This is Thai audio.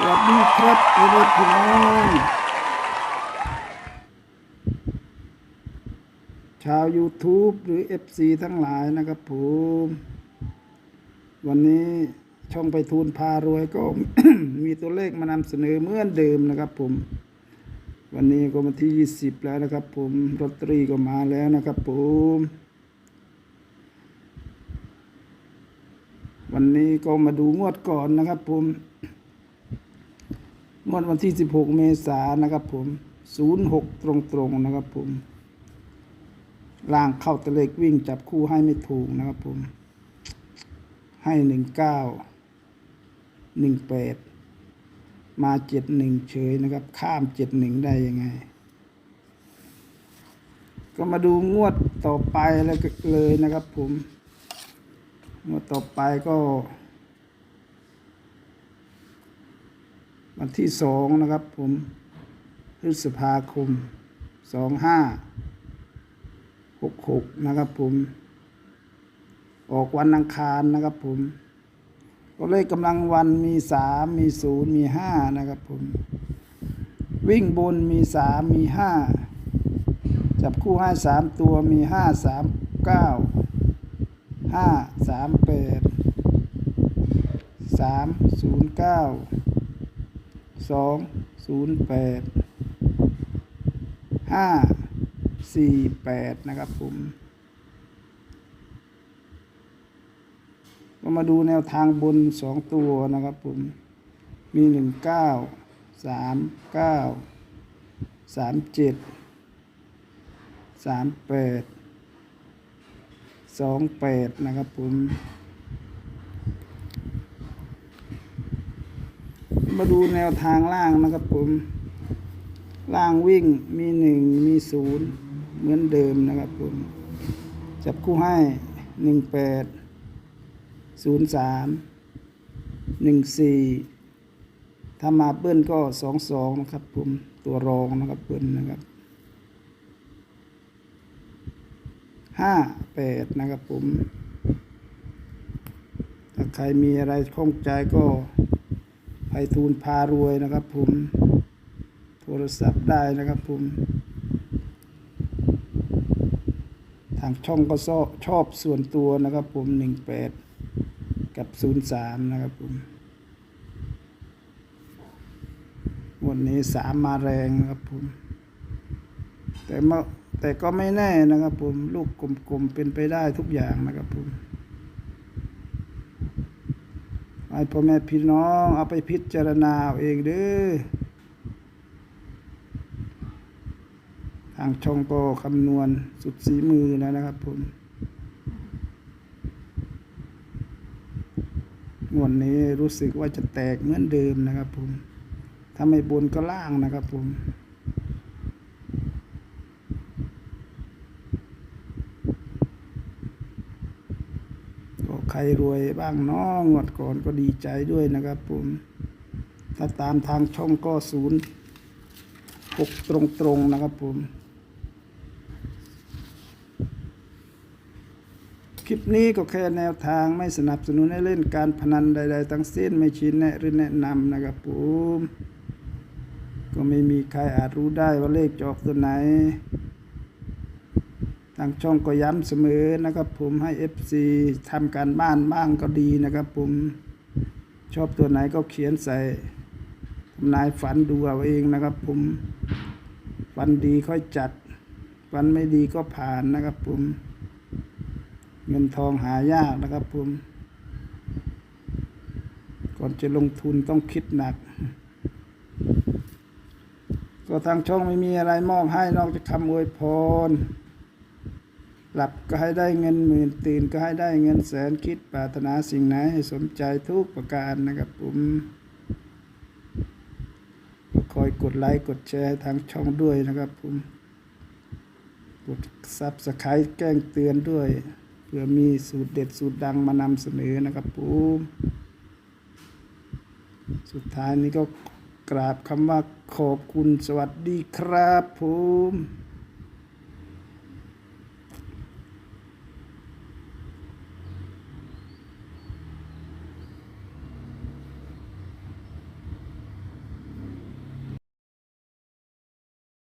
สวัสดีครับพี่น้องชาว YouTube หรือ FC ทั้งหลายนะครับผม วันนี้ช่องไปทูลพารวยก็มีตัวเลขมานำเสนอเหมือนเดิมนะครับผม วันนี้ก็มาที่ 20 แล้วนะครับผมลอตเตอรี่ก็มาแล้วนะครับผม วันนี้ก็มาดูงวดก่อนนะครับผม งวดวันที่ 16 เมษายนนะครับผม 06 ตรงๆนะครับผมล่างเข้าตะเลกวิ่งจับคู่ให้ไม่ถูกนะครับผม ให้ 19 18 มา 71 เฉยนะครับ ข้าม 71 ได้ยังไง ก็มาดูงวดต่อไปแล้วเลยนะครับผม งวดต่อไปก็ วันที่สองนะครับผมพฤษภาคมสองห้าหกหกนะครับผม ออกวันอังคารนะครับผมก็เลขกำลังวันมีสามมีศูนย์มีห้านะครับผม วิ่งบนมีสามมีห้าจับคู่ให้สามตัวมีห้าสามเก้าห้าสามแปดสามศูนย์เก้า สองศูนย์แปดห้าสี่แปดนะครับผมก็มาดูแนวทางบนสองตัวนะครับผมมีหนึ่งเก้าสามเก้าสามเจ็ดสามแปดสองแปดนะครับผม มาดูแนวทางล่างนะครับผมล่างวิ่งมีหนึ่งมีศูนย์เหมือนเดิมนะครับผม จับคู่ให้หนึ่งแปดศูนย์สามหนึ่งสี่ถ้ามาเบิ้ลก็สองสองนะครับผมตัวรองนะครับเบิ้ลนะครับห้าแปดนะครับผม ถ้าใครมีอะไรข้องใจก็ ไพฑูรย์พารวยนะครับผมโทรศัพท์ได้นะครับผมทางช่องก็ชอบชอบส่วนตัวนะครับผมหนึ่งแปดกับศูนย์สามนะครับผมวันนี้สามมาแรงนะครับผม แต่มาแต่ก็ไม่แน่นะครับผม ลูกกลมๆเป็นไปได้ทุกอย่างนะครับผม ให้พ่อแม่พี่น้องเอาไปพิจารณาเองเด้อทางช่องก็คำนวณสุดสีมือแล้วนะครับผมงวดนี้รู้สึกว่าจะแตกเหมือนเดิมนะครับผมถ้าไม่บนก็ล่างนะครับผม ก็ ใครรวยบ้างน้องงวดก่อนก็ดีใจด้วยนะครับผม ถ้าตามทางช่องก็ศูนย์หกตรงๆนะครับผม คลิปนี้ก็แค่แนวทางไม่สนับสนุนให้เล่นการพนันใด ๆ ทั้งสิ้นไม่ชี้แนะหรือแนะนำนะครับผม ก็ไม่มีใครอาจรู้ได้ว่าเลขจอกตัวไหน ทางช่องก็ย้ำเสมอนะครับผมให้ FC ทำการบ้านบ้างก็ดีนะครับผมชอบตัวไหนก็เขียนใส่ทำนายฝันดูเอาเองนะครับผมฝันดีค่อยจัดฝันไม่ดีก็ผ่านนะครับผมเงินทองหายากนะครับผมก่อนจะลงทุนต้องคิดหนัก ก็ทางช่องไม่มีอะไรมอบให้นอกจากคำอวยพร หลับก็ให้ได้เงินหมื่นตื่นก็ให้ได้เงินแสนคิดปรารถนาสิ่งไหนให้สมใจทุกประการนะครับผมคอยกดไลค์กดแชร์ทางช่องด้วยนะครับผมกดซับสไครต์แจ้งเตือนด้วยเพื่อมีสูตรเด็ดสูตรดังมานำเสนอนะครับผมสุดท้ายนี้ก็กราบคำว่าขอบคุณสวัสดีครับผม